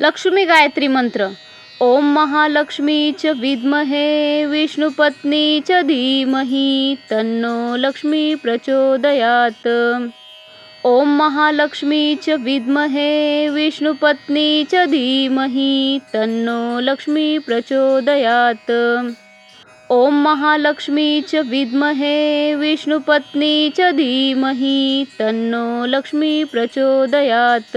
लक्ष्मी गायत्री मंत्र. ओम महालक्ष्मी च विद्महे विष्णुपत्नी च धीमहि तन्नो लक्ष्मी प्रचोदयात्. ओम महालक्ष्मी च विद्महे विष्णुपत्नी च धीमहि तन्नो लक्ष्मी प्रचोदयात्. ओम महालक्ष्मी च विद्महे विष्णुपत्नी च धीमहि तन्नो लक्ष्मी प्रचोदयात्.